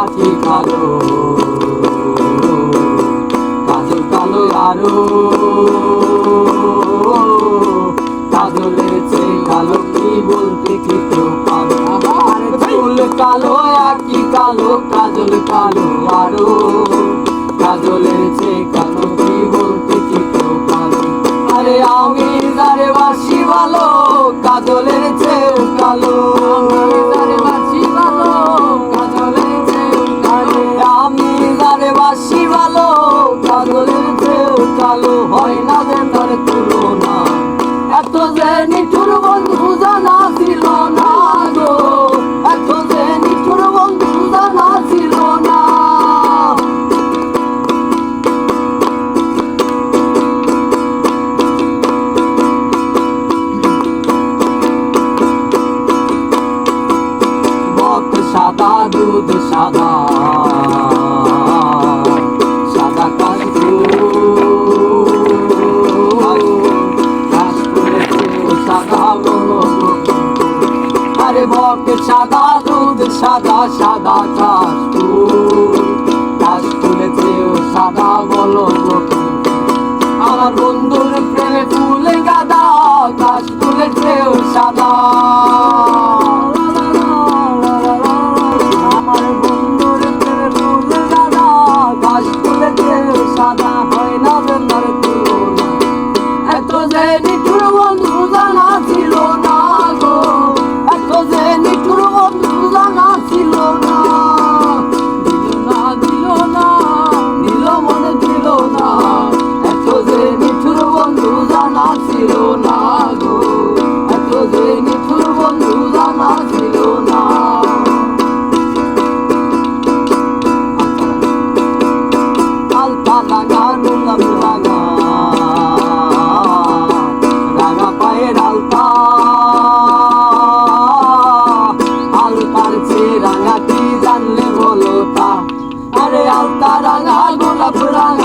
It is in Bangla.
আছি কালো। কাজল কালো আরও কাজলেছে কালো কি বলতে কি কেউ পাবে? আমার চুল কালো একই কালো, কাজল কালো আরও কাজলেছে কালো কি বলতে কি কেউ পাবে? আরে আমি বাসি ভালো কাঁটা দুধ সাদা। সাদা কাশফুল সাদা আরে বক সাদা দুধ সাদা সাদা কাশফুল long